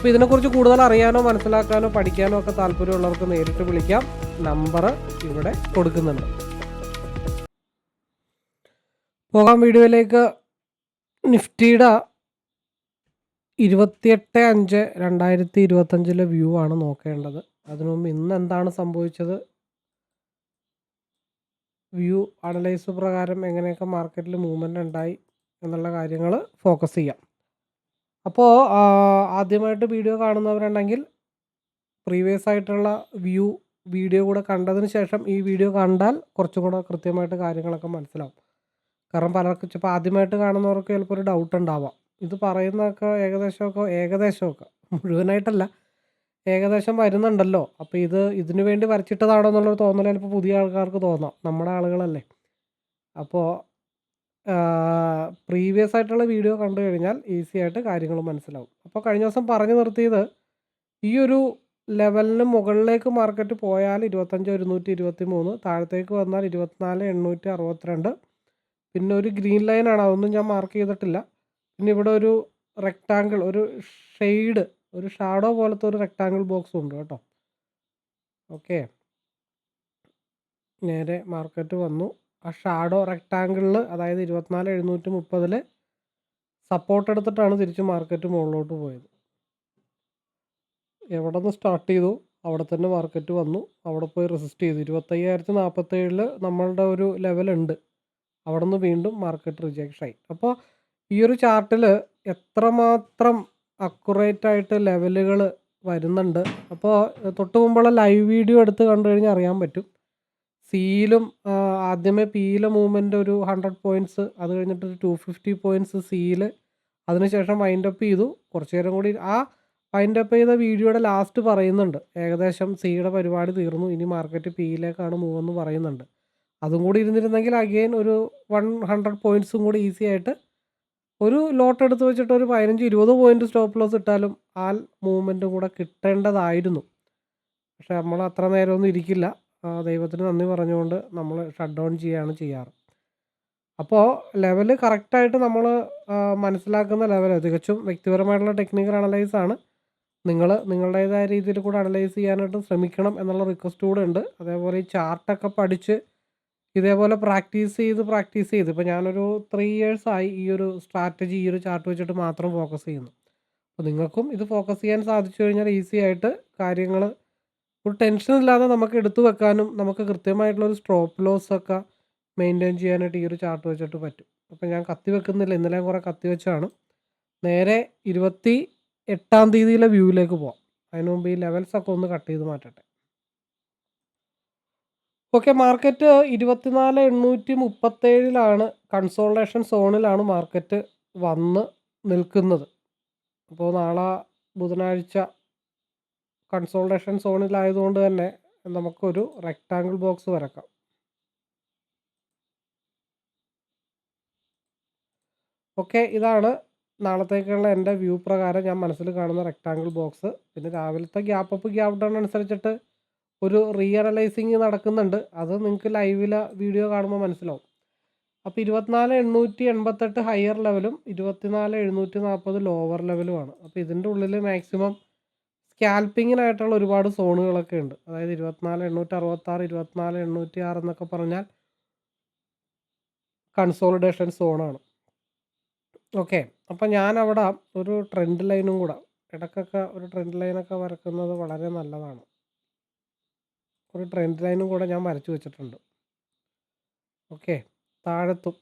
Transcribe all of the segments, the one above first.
അപ്പോൾ ഇതിനെക്കുറിച്ച് കൂടുതൽ അറിയാനോ മനസ്സിലാക്കാനോ പഠിക്കാനോ ഒക്കെ താല്പര്യമുള്ളവർക്ക് നേരിട്ട് വിളിക്കാം. നമ്പർ ഇവിടെ കൊടുക്കുന്നുണ്ട്. പോകാം വീഡിയോയിലേക്ക്. നിഫ്റ്റിയുടെ ഇരുപത്തിയെട്ട് അഞ്ച് രണ്ടായിരത്തി ഇരുപത്തഞ്ചിലെ വ്യൂ ആണ് നോക്കേണ്ടത്. അതിനു മുമ്പ് ഇന്ന് എന്താണ് സംഭവിച്ചത്? വ്യൂ അനലൈസ് പ്രകാരം എങ്ങനെയൊക്കെ മാർക്കറ്റിൽ മൂവ്മെന്റ് ഉണ്ടായി എന്നുള്ള കാര്യങ്ങൾ ഫോക്കസ് ചെയ്യാം. അപ്പോൾ ആദ്യമായിട്ട് വീഡിയോ കാണുന്നവരുണ്ടെങ്കിൽ പ്രീവിയസ് ആയിട്ടുള്ള വ്യൂ വീഡിയോ കൂടെ കണ്ടതിന് ശേഷം ഈ വീഡിയോ കണ്ടാൽ കുറച്ചും കൂടെ കൃത്യമായിട്ട് കാര്യങ്ങളൊക്കെ മനസ്സിലാവും. കാരണം പലർക്കും ചിലപ്പോൾ ആദ്യമായിട്ട് കാണുന്നവർക്ക് ചിലപ്പോൾ ഒരു ഡൗട്ട് ഉണ്ടാവാം. ഇത് പറയുന്നതൊക്കെ ഏകദേശമൊക്കെ ഏകദേശമൊക്കെ മുഴുവനായിട്ടല്ല ഏകദേശം വരുന്നുണ്ടല്ലോ. അപ്പോൾ ഇത് ഇതിനു വേണ്ടി വരച്ചിട്ടതാണോ എന്നുള്ളൊരു തോന്നൽ ചിലപ്പോൾ പുതിയ ആൾക്കാർക്ക് തോന്നാം. നമ്മുടെ ആളുകളല്ലേ. അപ്പോൾ പ്രീവിയസ് ആയിട്ടുള്ള വീഡിയോ കണ്ടു കഴിഞ്ഞാൽ ഈസി ആയിട്ട് കാര്യങ്ങൾ മനസ്സിലാവും. അപ്പോൾ കഴിഞ്ഞ ദിവസം പറഞ്ഞു നിർത്തിയത് ഈ ഒരു ലെവലിന് മുകളിലേക്ക് മാർക്കറ്റ് പോയാൽ ഇരുപത്തഞ്ച് ഒരുന്നൂറ്റി ഇരുപത്തി മൂന്ന് താഴത്തേക്ക് വന്നാൽ ഇരുപത്തിനാല് എണ്ണൂറ്റി അറുപത്തിരണ്ട്. പിന്നെ ഒരു ഗ്രീൻ ലൈനാണ് അതൊന്നും ഞാൻ മാർക്ക് ചെയ്തിട്ടില്ല. പിന്നെ ഇവിടെ ഒരു റെക്റ്റാങ്കിൾ ഒരു ഷെയ്ഡ് ഒരു ഷാഡോ പോലത്തെ ഒരു റെക്റ്റാങ്കിൾ ബോക്സ് ഉണ്ട് കേട്ടോ. ഓക്കെ നേരെ മാർക്കറ്റ് വന്നു. ആ ഷാഡോ റെക്റ്റാങ്കിളിൽ അതായത് ഇരുപത്തിനാല് എഴുന്നൂറ്റി മുപ്പതിൽ സപ്പോർട്ട് എടുത്തിട്ടാണ് തിരിച്ച് മാർക്കറ്റ് മുകളിലോട്ട് പോയത്. എവിടെ നിന്ന് സ്റ്റാർട്ട് ചെയ്തു അവിടെ തന്നെ മാർക്കറ്റ് വന്നു. അവിടെ പോയി റെസിസ്റ്റ് ചെയ്തു. ഇരുപത്തയ്യായിരത്തി നാൽപ്പത്തേഴിൽ നമ്മളുടെ ഒരു ലെവലുണ്ട് അവിടെ നിന്ന് വീണ്ടും മാർക്കറ്റ് റിജക്ഷൻ ആയി. അപ്പോൾ ഈ ഒരു ചാർട്ടിൽ എത്രമാത്രം അക്കുറേറ്റ് ആയിട്ട് ലെവലുകൾ വരുന്നുണ്ട്. അപ്പോൾ തൊട്ട് മുമ്പുള്ള ലൈവ് വീഡിയോ എടുത്ത് കണ്ടു കഴിഞ്ഞാൽ അറിയാൻ പറ്റും. സിയിലും ആദ്യമേ പിയിലെ മൂവ്മെന്റ് ഒരു ഹൺഡ്രഡ് പോയിന്റ്സ് അത് കഴിഞ്ഞിട്ട് ഒരു ടു ഫിഫ്റ്റി പോയിന്റ്സ് സിയിൽ അതിനുശേഷം വൈൻഡ് അപ്പ് ചെയ്തു. കുറച്ച് നേരം കൂടി ആ വൈൻഡ് അപ്പ് ചെയ്ത വീഡിയോയുടെ ലാസ്റ്റ് പറയുന്നുണ്ട്. ഏകദേശം സിയുടെ പരിപാടി തീർന്നു. ഇനി മാർക്കറ്റ് പിയിലേക്കാണ് മൂവ് എന്ന് പറയുന്നുണ്ട്. അതും കൂടി ഇരുന്നിരുന്നെങ്കിൽ അഗെയിൻ ഒരു വൺ ഹൺഡ്രഡ് പോയിന്റ്സും കൂടി ഈസി ആയിട്ട് ഒരു ലോട്ട് എടുത്ത് വെച്ചിട്ട് ഒരു പതിനഞ്ച് ഇരുപത് പോയിന്റ് സ്റ്റോപ്പ് ലോസ് ഇട്ടാലും ആ മൂവ്മെന്റും കൂടെ കിട്ടേണ്ടതായിരുന്നു. പക്ഷെ നമ്മൾ അത്ര നേരമൊന്നും ഇരിക്കില്ല. ദൈവത്തിന് നന്ദി പറഞ്ഞുകൊണ്ട് നമ്മൾ ഷട്ട് ഡൗൺ ചെയ്യുകയാണ് ചെയ്യാറ്. അപ്പോൾ ലെവൽ കറക്റ്റായിട്ട് നമ്മൾ മനസ്സിലാക്കുന്ന ലെവൽ തികച്ചും വ്യക്തിപരമായിട്ടുള്ള ടെക്നിക്കൽ അനലൈസ് ആണ്. നിങ്ങൾ നിങ്ങളുടേതായ രീതിയിൽ കൂടെ അനലൈസ് ചെയ്യാനായിട്ട് ശ്രമിക്കണം എന്നുള്ള റിക്വസ്റ്റ് കൂടെ ഉണ്ട്. അതേപോലെ ഈ ചാർട്ടൊക്കെ പഠിച്ച് ഇതേപോലെ പ്രാക്ടീസ് ചെയ്ത് പ്രാക്ടീസ് ചെയ്ത്. ഇപ്പോൾ ഞാനൊരു ത്രീ ഇയേഴ്സ് ആയി ഈ ഒരു സ്ട്രാറ്റജി ഈ ഒരു ചാർട്ട് വെച്ചിട്ട് മാത്രം ഫോക്കസ് ചെയ്യുന്നു. അപ്പോൾ നിങ്ങൾക്കും ഇത് ഫോക്കസ് ചെയ്യാൻ സാധിച്ചു കഴിഞ്ഞാൽ ഈസി ആയിട്ട് കാര്യങ്ങൾ ഒരു ടെൻഷൻ ഇല്ലാതെ നമുക്ക് എടുത്തു വെക്കാനും നമുക്ക് കൃത്യമായിട്ടുള്ള ഒരു സ്ട്രോപ്പ് ലോസ് ഒക്കെ മെയിന്റെയിൻ ചെയ്യാനായിട്ട് ഈ ഒരു ചാർട്ട് വെച്ചിട്ട് പറ്റും. അപ്പോൾ ഞാൻ കത്തി വെക്കുന്നില്ല. ഇന്നലെ കുറേ കത്തി വെച്ചാണ് നേരെ ഇരുപത്തി എട്ടാം തീയതിയിലെ വ്യൂവിലേക്ക് പോവാം. അതിനു മുമ്പ് ഈ ലെവൽസ് ഒക്കെ ഒന്ന് കട്ട് ചെയ്ത് മാറ്റട്ടെ. ഓക്കെ മാർക്കറ്റ് ഇരുപത്തിനാല് എണ്ണൂറ്റി മുപ്പത്തേഴിലാണ് കൺസോൾട്ടേഷൻ സോണിലാണ് മാർക്കറ്റ് വന്ന് നിൽക്കുന്നത്. അപ്പോൾ നാളെ ബുധനാഴ്ച കൺസോൾട്ടേഷൻ സോണിലായതുകൊണ്ട് തന്നെ നമുക്കൊരു റെക്റ്റാങ്കിൾ ബോക്സ് വരക്കാം. ഓക്കെ ഇതാണ് നാളത്തേക്കുള്ള എന്റെ വ്യൂ പ്രകാരം ഞാൻ മനസ്സിൽ കാണുന്ന റെക്റ്റാങ്കിൾ ബോക്സ് പിന്നെ രാവിലത്തെ ഗ്യാപ്പ് അപ്പ് ഗ്യാപ്പ് ഡൗൺ അനുസരിച്ചിട്ട് ഒരു റീ നടക്കുന്നുണ്ട്. അത് നിങ്ങൾക്ക് ലൈവിലെ വീഡിയോ കാണുമ്പോൾ മനസ്സിലാവും. അപ്പോൾ ഇരുപത്തിനാല് എണ്ണൂറ്റി എൺപത്തെട്ട് ഹയർ ലെവലും ഇരുപത്തിനാല് എഴുന്നൂറ്റി നാൽപ്പത് ലോവർ ലെവലുമാണ് അപ്പോൾ ഇതിന്റെ ഉള്ളിൽ മാക്സിമം സ്കാൽപ്പിങ്ങിനായിട്ടുള്ള ഒരുപാട് സോണുകളൊക്കെ ഉണ്ട്. അതായത് ഇരുപത്തിനാല് എണ്ണൂറ്റി അറുപത്താറ് ഇരുപത്തിനാല് എണ്ണൂറ്റി ആറ് എന്നൊക്കെ പറഞ്ഞാൽ കൺസോളിഡേഷൻ സോണാണ്. ഓക്കെ. അപ്പം ഞാനവിടെ ഒരു ട്രെൻഡ് ലൈനും കൂടെ ഇടയ്ക്കൊക്കെ ഒരു ട്രെൻഡ് ലൈനൊക്കെ വരക്കുന്നത് വളരെ നല്ലതാണ്. ഒരു ട്രെൻഡ് ലൈനും കൂടെ ഞാൻ വരച്ചു വെച്ചിട്ടുണ്ട്. ഓക്കെ. താഴത്തും.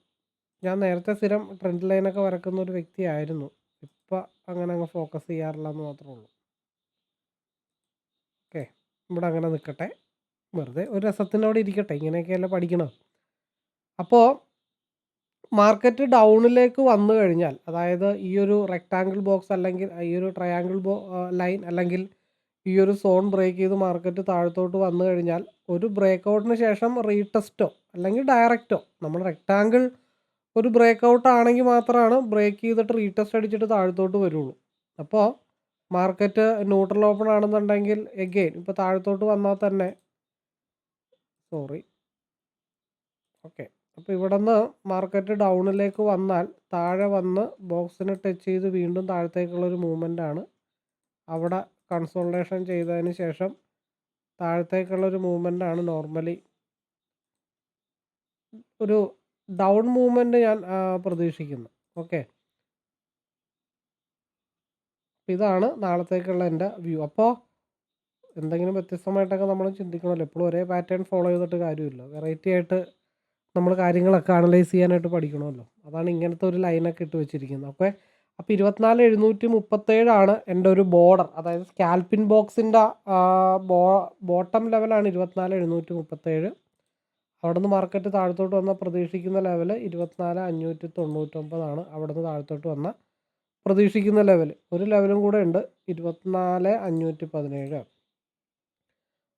ഞാൻ നേരത്തെ സ്ഥിരം ട്രെൻഡ് ലൈനൊക്കെ വരക്കുന്ന ഒരു വ്യക്തിയായിരുന്നു. ഇപ്പം അങ്ങനെ അങ്ങ് ഫോക്കസ് ചെയ്യാറില്ല എന്ന് മാത്രമേ ഉള്ളൂ. ഓക്കെ. ഇവിടെ അങ്ങനെ നിൽക്കട്ടെ വെറുതെ ഒരു രസത്തിനോടെ ഇരിക്കട്ടെ. ഇങ്ങനെയൊക്കെയല്ലേ പഠിക്കണം. അപ്പോൾ മാർക്കറ്റ് ഡൗണിലേക്ക് വന്നു കഴിഞ്ഞാൽ അതായത് ഈ ഒരു റെക്റ്റാങ്കിൾ ബോക്സ് അല്ലെങ്കിൽ ഈ ഒരു ട്രയാങ്കിൾ ബോ ലൈൻ അല്ലെങ്കിൽ ഈ ഒരു സോൺ ബ്രേക്ക് ചെയ്ത് മാർക്കറ്റ് താഴത്തോട്ട് വന്നു കഴിഞ്ഞാൽ ഒരു ബ്രേക്ക് ഔട്ടിന് ശേഷം റീടെസ്റ്റോ അല്ലെങ്കിൽ ഡയറക്റ്റോ നമ്മൾ റെക്റ്റാങ്കിൾ ഒരു ബ്രേക്ക് ഔട്ട് ആണെങ്കിൽ മാത്രമാണ് ബ്രേക്ക് ചെയ്തിട്ട് റീടെസ്റ്റ് അടിച്ചിട്ട് താഴത്തോട്ട് വരുള്ളൂ. അപ്പോൾ മാർക്കറ്റ് ന്യൂട്രൽ ഓപ്പൺ ആണെന്നുണ്ടെങ്കിൽ എഗെയിൻ ഇപ്പോൾ താഴത്തോട്ട് വന്നാൽ തന്നെ. സോറി ഓക്കെ അപ്പോൾ ഇവിടെ നിന്ന് മാർക്കറ്റ് ഡൗണിലേക്ക് വന്നാൽ താഴെ വന്ന് ബോക്സിനെ ടച്ച് ചെയ്ത് വീണ്ടും താഴത്തേക്കുള്ളൊരു മൂവ്മെന്റ് ആണ്. അവിടെ കൺസോൾട്ടേഷൻ ചെയ്തതിന് ശേഷം താഴത്തേക്കുള്ളൊരു മൂവ്മെന്റ് ആണ് നോർമലി ഒരു ഡൗൺ മൂവ്മെന്റ് ഞാൻ പ്രതീക്ഷിക്കുന്നു. ഓക്കെ ഇതാണ് നാളത്തേക്കുള്ള എന്റെ വ്യൂ. അപ്പോൾ എന്തെങ്കിലും വ്യത്യസ്തമായിട്ടൊക്കെ നമ്മൾ ചിന്തിക്കണമല്ലോ. എപ്പോഴും ഒരേ പാറ്റേൺ ഫോളോ ചെയ്തിട്ട് കാര്യമില്ല. വെറൈറ്റി ആയിട്ട് നമ്മൾ കാര്യങ്ങളൊക്കെ അനലൈസ് ചെയ്യാനായിട്ട് പഠിക്കണമല്ലോ. അതാണ് ഇങ്ങനത്തെ ഒരു ലൈനൊക്കെ ഇട്ട് വെച്ചിരിക്കുന്നത്. ഓക്കെ അപ്പോൾ ഇരുപത്തിനാല് എഴുന്നൂറ്റി മുപ്പത്തേഴാണ് എന്റെ ഒരു ബോർഡർ അതായത് സ്കാൽപ്പിൻ ബോക്സിന്റെ ബോ ബോട്ടം ലെവലാണ് ഇരുപത്തിനാല് എഴുന്നൂറ്റി മുപ്പത്തേഴ് അവിടെ നിന്ന് മാർക്കറ്റ് താഴത്തോട്ട് വന്ന പ്രതീക്ഷിക്കുന്ന ലെവൽ ഇരുപത്തിനാല് അഞ്ഞൂറ്റി തൊണ്ണൂറ്റൊമ്പതാണ് അവിടെ നിന്ന് താഴത്തോട്ട് വന്ന പ്രതീക്ഷിക്കുന്ന ലെവൽ ഒരു ലെവലും കൂടെ ഉണ്ട്. ഇരുപത്തിനാല് അഞ്ഞൂറ്റി പതിനേഴ്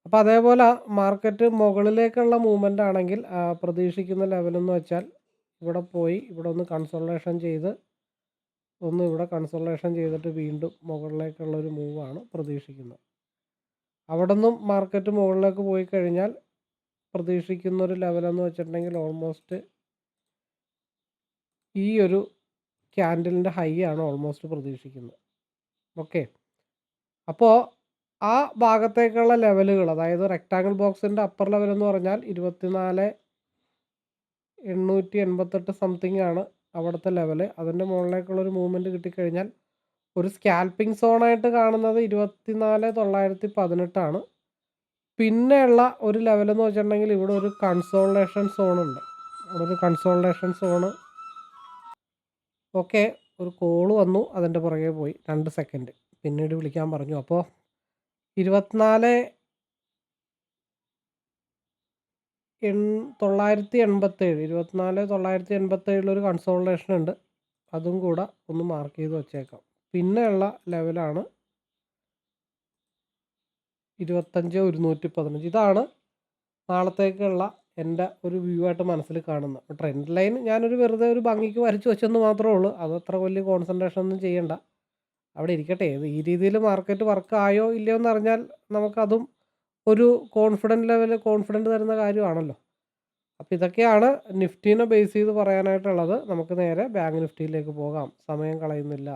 അപ്പോൾ അതേപോലെ മാർക്കറ്റ് മുകളിലേക്കുള്ള മൂവ്മെന്റ് ആണെങ്കിൽ പ്രതീക്ഷിക്കുന്ന ലെവലെന്ന് വെച്ചാൽ ഇവിടെ പോയി ഇവിടെ ഒന്ന് കൺസോൾട്ടേഷൻ ചെയ്ത് ഒന്ന് ഇവിടെ കൺസോൾട്ടേഷൻ ചെയ്തിട്ട് വീണ്ടും മുകളിലേക്കുള്ള ഒരു മൂവാണ് പ്രതീക്ഷിക്കുന്നത്. അവിടെ നിന്നും മാർക്കറ്റ് മുകളിലേക്ക് പോയി കഴിഞ്ഞാൽ പ്രതീക്ഷിക്കുന്ന ഒരു ലെവലെന്ന് വെച്ചിട്ടുണ്ടെങ്കിൽ ഓൾമോസ്റ്റ് ഈ ഒരു ക്യാൻഡലിന്റെ ഹൈ ആണ് ഓൾമോസ്റ്റ് പ്രതീക്ഷിക്കുന്നത്. ഓക്കെ. അപ്പോൾ ആ ഭാഗത്തേക്കുള്ള ലെവലുകൾ അതായത് റെക്റ്റാങ്കിൾ ബോക്സിന്റെ അപ്പർ ലെവൽ എന്ന് പറഞ്ഞാൽ ഇരുപത്തിനാല് എണ്ണൂറ്റി എൺപത്തെട്ട് സംതിങ് ആണ് അവിടുത്തെ ലെവൽ അതിന്റെ മുകളിലേക്കുള്ള ഒരു മൂവ്മെന്റ് കിട്ടിക്കഴിഞ്ഞാൽ ഒരു സ്കാൽപ്പിംഗ് സോണായിട്ട് കാണുന്നത് ഇരുപത്തിനാല് തൊള്ളായിരത്തി പതിനെട്ടാണ് പിന്നെയുള്ള ഒരു ലെവലെന്ന് വെച്ചിട്ടുണ്ടെങ്കിൽ ഇവിടെ ഒരു കൺസോൾട്ടേഷൻ സോണുണ്ട് അവിടെ ഒരു കൺസോൾട്ടേഷൻ സോണ് ഓക്കെ ഒരു കോൾ വന്നു അതിന്റെ പുറകെ പോയി. രണ്ട് സെക്കൻഡ് പിന്നീട് വിളിക്കാൻ പറഞ്ഞു. അപ്പോൾ ഇരുപത്തിനാല് എൺ തൊള്ളായിരത്തി എൺപത്തേഴ് ഇരുപത്തിനാല് തൊള്ളായിരത്തി എൺപത്തേഴിലൊരു കൺസോൾട്ടേഷൻ ഉണ്ട്. അതും കൂടെ ഒന്ന് മാർക്ക് ചെയ്ത് വെച്ചേക്കാം. പിന്നെയുള്ള ലെവലാണ് ഇരുപത്തഞ്ച് ഒരുന്നൂറ്റി പതിനഞ്ച് ഇതാണ് നാളത്തേക്കുള്ള എന്റെ ഒരു വ്യൂ ആയിട്ട് മനസ്സിൽ കാണുന്നത് ട്രെൻഡ് ലൈൻ ഞാനൊരു വെറുതെ ഒരു ഭംഗിക്ക് വരച്ച് വെച്ചെന്ന് മാത്രമേ ഉള്ളൂ. അത് അത്ര വലിയ കോൺസെൻട്രേഷൻ ഒന്നും ചെയ്യണ്ട. അവിടെ ഇരിക്കട്ടെ. ഈ രീതിയിൽ മാർക്കറ്റ് വർക്ക് ആയോ ഇല്ലയോ എന്ന് അറിഞ്ഞാൽ നമുക്കതും ഒരു കോൺഫിഡന്റ് ലെവൽ കോൺഫിഡന്റ് തരുന്ന കാര്യമാണല്ലോ. അപ്പോൾ ഇതൊക്കെയാണ് നിഫ്റ്റീനെ ബേസ് ചെയ്ത് പറയാനായിട്ടുള്ളത്. നമുക്ക് നേരെ ബാങ്ക് നിഫ്റ്റിയിലേക്ക് പോകാം. സമയം കളയുന്നില്ല.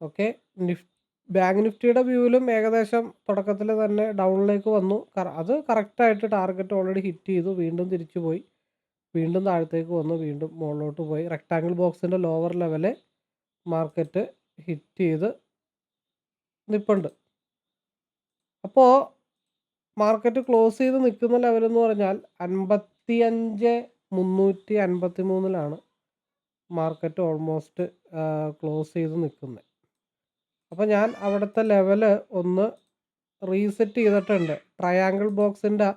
ഓക്കെ. നിഫ് ബാങ്ക് നിഫ്റ്റിയുടെ വ്യൂവിലും ഏകദേശം തുടക്കത്തിൽ തന്നെ ഡൗണിലേക്ക് വന്നു. അത് കറക്റ്റായിട്ട് ടാർഗറ്റ് ഓൾറെഡി ഹിറ്റ് ചെയ്തു. വീണ്ടും തിരിച്ചു പോയി. വീണ്ടും താഴത്തേക്ക് വന്നു. വീണ്ടും മുകളിലോട്ട് പോയി. റെക്റ്റാങ്കിൾ ബോക്സിന്റെ ലോവർ ലെവൽ മാർക്കറ്റ് ഹിറ്റ് ചെയ്ത് നിൽപ്പുണ്ട് അപ്പോൾ മാർക്കറ്റ് ക്ലോസ് ചെയ്ത് നിൽക്കുന്ന ലെവൽ എന്ന് പറഞ്ഞാൽ അൻപത്തി അഞ്ച് മുന്നൂറ്റി അൻപത്തി മൂന്നിലാണ് മാർക്കറ്റ് ഓൾമോസ്റ്റ് ക്ലോസ് ചെയ്ത് നിൽക്കുന്നത് അപ്പോൾ ഞാൻ അവിടുത്തെ ലെവൽ ഒന്ന് റീസെറ്റ് ചെയ്തിട്ടുണ്ട്. ട്രയാങ്കിൾ ബോക്സിന്റെ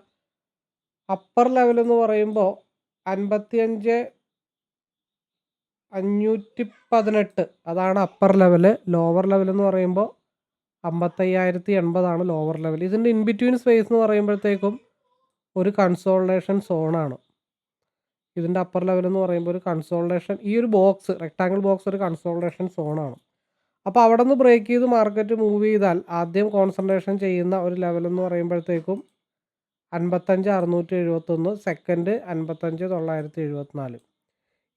അപ്പർ ലെവൽ എന്ന് പറയുമ്പോൾ അൻപത്തിയഞ്ച് അഞ്ഞൂറ്റി പതിനെട്ട് അതാണ് അപ്പർ ലെവൽ ലോവർ ലെവൽ എന്ന് പറയുമ്പോൾ അമ്പത്തയ്യായിരത്തി എൺപതാണ് ലോവർ ലെവൽ ഇതിന്റെ ഇൻ ബിറ്റ്വീൻ സ്പേസ് എന്ന് പറയുമ്പോഴത്തേക്കും ഒരു കൺസോൾട്ടേഷൻ സോണാണ് ഇതിന്റെ അപ്പർ ലെവൽ എന്ന് പറയുമ്പോൾ ഒരു കൺസോൾട്ടേഷൻ ഈ ഒരു ബോക്സ് റെക്ടാങ്കിൾ ബോക്സ് ഒരു കൺസോൾട്ടേഷൻ സോണാണ് അപ്പോൾ അവിടെ നിന്ന് ബ്രേക്ക് ചെയ്ത് മാർക്കറ്റ് മൂവ് ചെയ്താൽ ആദ്യം കോൺസെൻട്രേഷൻ ചെയ്യുന്ന ഒരു ലെവൽ എന്ന് പറയുമ്പോഴത്തേക്കും അൻപത്തഞ്ച് അറുന്നൂറ്റി എഴുപത്തൊന്ന് സെക്കൻഡ് അൻപത്തഞ്ച് തൊള്ളായിരത്തി എഴുപത്തിനാല്.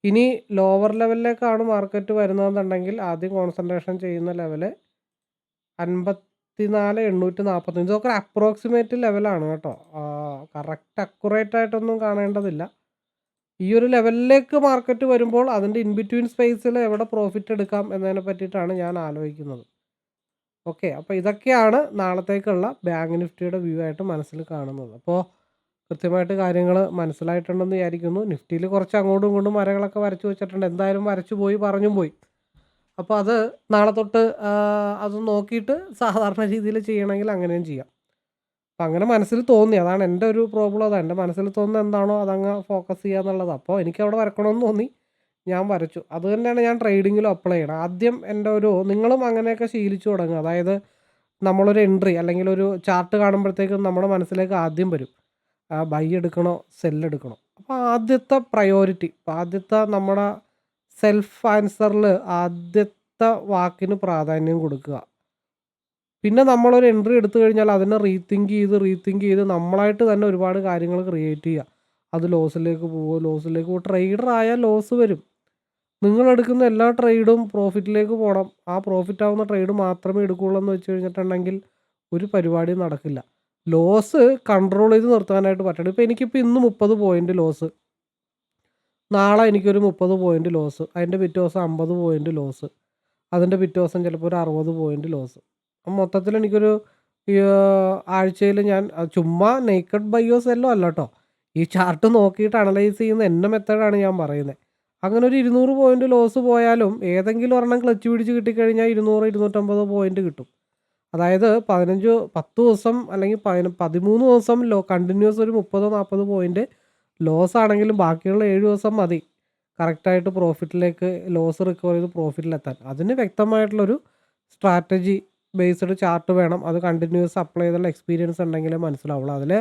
ഇനി ലോവർ ലെവലിലേക്കാണ് മാർക്കറ്റ് വരുന്നതെന്നുണ്ടെങ്കിൽ ആദ്യം കോൺസെൻട്രേഷൻ ചെയ്യുന്ന ലെവൽ അൻപത്തിനാല് എണ്ണൂറ്റി നാൽപ്പത്തഞ്ച് ഇതൊക്കെ അപ്രോക്സിമേറ്റ് ലെവലാണ് കേട്ടോ. കറക്റ്റ് അക്കുറേറ്റ് ആയിട്ടൊന്നും കാണേണ്ടതില്ല. ഈ ഒരു ലെവലിലേക്ക് മാർക്കറ്റ് വരുമ്പോൾ അതിന്റെ ഇൻ ബിറ്റ്വീൻ സ്പേസിൽ എവിടെ പ്രോഫിറ്റ് എടുക്കാം എന്നതിനെ പറ്റിയിട്ടാണ് ഞാൻ ആലോചിക്കുന്നത് ഓക്കെ. അപ്പോൾ ഇതൊക്കെയാണ് നാളത്തേക്കുള്ള ബാങ്ക് നിഫ്റ്റിയുടെ വ്യൂ ആയിട്ട് മനസ്സിൽ കാണുന്നത്. അപ്പോൾ കൃത്യമായിട്ട് കാര്യങ്ങൾ മനസ്സിലായിട്ടുണ്ടെന്ന് വിചാരിക്കുന്നു. നിഫ്റ്റിയിൽ കുറച്ച് അങ്ങോട്ടും ഇങ്ങോട്ടും വരകളൊക്കെ വരച്ചു വെച്ചിട്ടുണ്ട്. എന്തായാലും വരച്ചു പോയി പറഞ്ഞും പോയി. അപ്പോൾ അത് നാളെ തൊട്ട് അത് നോക്കിയിട്ട് സാധാരണ രീതിയിൽ ചെയ്യണമെങ്കിൽ അങ്ങനെയും ചെയ്യാം. അപ്പം അങ്ങനെ മനസ്സിൽ തോന്നി. അതാണ് എന്റെ ഒരു പ്രോബ്ലം അതാണ്. എന്റെ മനസ്സിൽ തോന്നുന്നത് എന്താണോ അതങ്ങ് ഫോക്കസ് ചെയ്യുക എന്നുള്ളത് അപ്പോൾ എനിക്ക് അവിടെ വരക്കണമെന്ന് തോന്നി. ഞാൻ വരച്ചു. അതുതന്നെയാണ് ഞാൻ ട്രേഡിങ്ങിലും അപ്ലൈ ചെയ്യണം. ആദ്യം എന്റെ ഒരു നിങ്ങളും അങ്ങനെയൊക്കെ ശീലിച്ചു തുടങ്ങുക. അതായത് നമ്മളൊരു എൻട്രി അല്ലെങ്കിൽ ഒരു ചാർട്ട് കാണുമ്പോഴത്തേക്കും നമ്മുടെ മനസ്സിലേക്ക് ആദ്യം വരും. ബൈ എടുക്കണോ സെല്ലെടുക്കണോ? അപ്പോൾ ആദ്യത്തെ പ്രയോറിറ്റി ആദ്യത്തെ നമ്മുടെ സെൽഫ് ആൻസറിൽ ആദ്യത്തെ വാക്കിന് പ്രാധാന്യം കൊടുക്കുക. പിന്നെ നമ്മളൊരു എൻട്രി എടുത്തു കഴിഞ്ഞാൽ അതിനെ റീതിങ്ക് ചെയ്ത് റീതിങ്ക് ചെയ്ത് നമ്മളായിട്ട് തന്നെ ഒരുപാട് കാര്യങ്ങൾ ക്രിയേറ്റ് ചെയ്യുക. അത് ലോസിലേക്ക് പോവോ ലോസിലേക്ക് പോകും ട്രേഡർ ആയാൽ ലോസ് വരും. നിങ്ങളെടുക്കുന്ന എല്ലാ ട്രേഡും പ്രോഫിറ്റിലേക്ക് പോകണം. ആ പ്രോഫിറ്റ് ആവുന്ന ട്രേഡ് മാത്രമേ എടുക്കുകയുള്ളൂ എന്ന് വെച്ച് കഴിഞ്ഞിട്ടുണ്ടെങ്കിൽ ഒരു പരിപാടിയും നടക്കില്ല. ലോസ് കൺട്രോൾ ചെയ്ത് നിർത്താനായിട്ട് പറ്റണം. ഇപ്പോൾ എനിക്കിപ്പോൾ ഇന്ന് 30 പോയിന്റ് ലോസ്. നാളെ എനിക്കൊരു 30 പോയിന്റ് ലോസ്. അതിന്റെ പിറ്റേ ദിവസം 50 പോയിന്റ് ലോസ്. അതിന്റെ പിറ്റേ ദിവസം ചിലപ്പോൾ ഒരു 60 പോയിന്റ് ലോസ്. മൊത്തത്തിൽ എനിക്കൊരു ആഴ്ചയിൽ ഞാൻ ചുമ്മാ നേക്കഡ് ബയോസ് എല്ലോ അല്ല കേട്ടോ. ഈ ചാർട്ട് നോക്കിയിട്ട് അനലൈസ് ചെയ്യുന്ന എന്റെ മെത്തേഡാണ് ഞാൻ പറയുന്നത്. അങ്ങനെ ഒരു 200 പോയിന്റ് ലോസ് പോയാലും ഏതെങ്കിലും ഒരെണ്ണം ക്ലച്ച് പിടിച്ച് കിട്ടിക്കഴിഞ്ഞാൽ 200, 250 പോയിന്റ് കിട്ടും. അതായത് 15 10 ദിവസം അല്ലെങ്കിൽ പതിന 13 ദിവസം ലോ കണ്ടിന്യൂസ് ഒരു 30, 40 പോയിന്റ് ലോസ് ആണെങ്കിലും ബാക്കിയുള്ള ഏഴ് ദിവസം മതി കറക്റ്റായിട്ട് പ്രോഫിറ്റിലേക്ക് ലോസ് റിക്കവർ ചെയ്ത് പ്രോഫിറ്റിലെത്താൻ. അതിന് വ്യക്തമായിട്ടുള്ളൊരു സ്ട്രാറ്റജി ബേസ്ഡ് ചാർട്ട് വേണം. അത് കണ്ടിന്യൂസ് അപ്ലൈ ചെയ്തുള്ള എക്സ്പീരിയൻസ് ഉണ്ടെങ്കിലേ മനസ്സിലാവുള്ളൂ. അതിൽ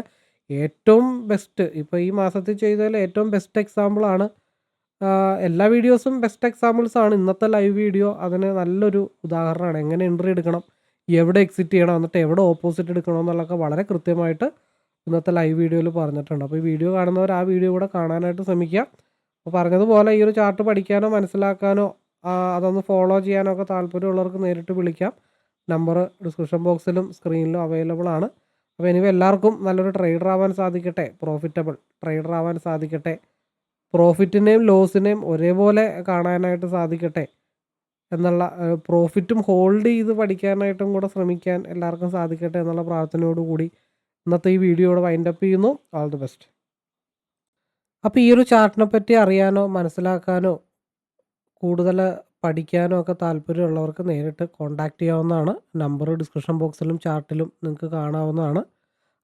ഏറ്റവും ബെസ്റ്റ് ഇപ്പോൾ ഈ മാസത്തിൽ ചെയ്തതിൽ ഏറ്റവും ബെസ്റ്റ് എക്സാമ്പിളാണ് എല്ലാ വീഡിയോസും ബെസ്റ്റ് എക്സാമ്പിൾസ് ആണ്. ഇന്നത്തെ ലൈവ് വീഡിയോ അതിന് നല്ലൊരു ഉദാഹരണമാണ്. എങ്ങനെ എൻട്രി എടുക്കണം, എവിടെ എക്സിറ്റ് ചെയ്യണം, എന്നിട്ട് എവിടെ ഓപ്പോസിറ്റ് എടുക്കണം എന്നുള്ളതൊക്കെ വളരെ കൃത്യമായിട്ട് ഇന്നത്തെ ലൈവ് വീഡിയോയിൽ പറഞ്ഞിട്ടുണ്ട്. അപ്പോൾ ഈ വീഡിയോ കാണുന്നവർ ആ വീഡിയോ കൂടെ കാണാനായിട്ട് ശ്രമിക്കുക. അപ്പോൾ പറഞ്ഞതുപോലെ ഈ ഒരു ചാർട്ട് പഠിക്കാനോ മനസ്സിലാക്കാനോ അതൊന്ന് ഫോളോ ചെയ്യാനോ ഒക്കെ താല്പര്യമുള്ളവർക്ക് നേരിട്ട് വിളിക്കാം. നമ്പർ ഡിസ്ക്രിപ്ഷൻ ബോക്സിലും സ്ക്രീനിലും അവൈലബിൾ ആണ്. അപ്പോൾ എനിവേ എല്ലാവർക്കും നല്ലൊരു ട്രേഡർ ആവാൻ സാധിക്കട്ടെ. പ്രോഫിറ്റബിൾ ട്രേഡർ ആവാൻ സാധിക്കട്ടെ. പ്രോഫിറ്റിനെയും ലോസിനെയും ഒരേപോലെ കാണാനായിട്ട് സാധിക്കട്ടെ എന്നുള്ള പ്രോഫിറ്റും ഹോൾഡ് ചെയ്ത് പഠിക്കാനായിട്ടും കൂടെ ശ്രമിക്കാൻ എല്ലാവർക്കും സാധിക്കട്ടെ എന്നുള്ള പ്രാർത്ഥനയോടുകൂടി ഇന്നത്തെ ഈ വീഡിയോ വൈൻഡ് അപ്പ് ചെയ്യുന്നു. All the best. അപ്പോൾ ഈ ഒരു ചാർട്ടിനെ പറ്റി അറിയാനോ മനസ്സിലാക്കാനോ കൂടുതൽ പഠിക്കാനോ ഒക്കെ താല്പര്യമുള്ളവർക്ക് നേരിട്ട് കോൺടാക്റ്റ് ചെയ്യാവുന്നതാണ്. നമ്പർ ഡിസ്ക്രിപ്ഷൻ ബോക്സിലും ചാർട്ടിലും നിങ്ങൾക്ക് കാണാവുന്നതാണ്.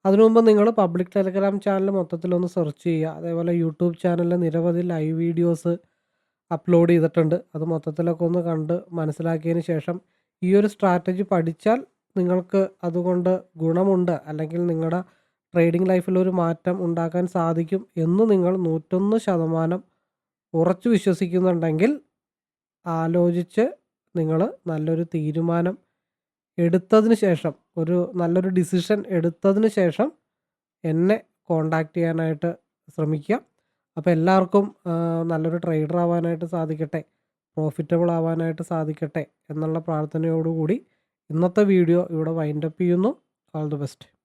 അതിനു മുമ്പ് നിങ്ങൾ പബ്ലിക് ടെലഗ്രാം ചാനൽ മൊത്തത്തിലൊന്ന് സെർച്ച് ചെയ്യുക. അതേപോലെ യൂട്യൂബ് ചാനലിൽ നിരവധി ലൈവ് വീഡിയോസ് അപ്ലോഡ് ചെയ്തിട്ടുണ്ട്. അത് മൊത്തത്തിലൊക്കെ ഒന്ന് കണ്ട് മനസ്സിലാക്കിയതിന് ശേഷം ഈ ഒരു സ്ട്രാറ്റജി പഠിച്ചാൽ നിങ്ങൾക്ക് അതുകൊണ്ട് ഗുണമുണ്ട് അല്ലെങ്കിൽ നിങ്ങളുടെ ട്രേഡിംഗ് ലൈഫിൽ ഒരു മാറ്റം ഉണ്ടാക്കാൻ സാധിക്കും എന്ന് നിങ്ങൾ 101% ഉറച്ചു വിശ്വസിക്കുന്നുണ്ടെങ്കിൽ ആലോചിച്ച് നിങ്ങൾ നല്ലൊരു തീരുമാനം എടുത്തതിന് ശേഷം ഒരു നല്ലൊരു ഡിസിഷൻ എടുത്തതിന് ശേഷം എന്നെ കോൺടാക്ട് ചെയ്യാനായിട്ട് ശ്രമിക്കുക. അപ്പോൾ എല്ലാവർക്കും നല്ലൊരു ട്രേഡർ ആവാനായിട്ട് സാധിക്കട്ടെ. പ്രോഫിറ്റബിൾ ആവാനായിട്ട് സാധിക്കട്ടെ എന്നുള്ള പ്രാർത്ഥനയോടുകൂടി ഇന്നത്തെ വീഡിയോ ഇവിടെ വൈൻഡപ്പ് ചെയ്യുന്നു. All the best.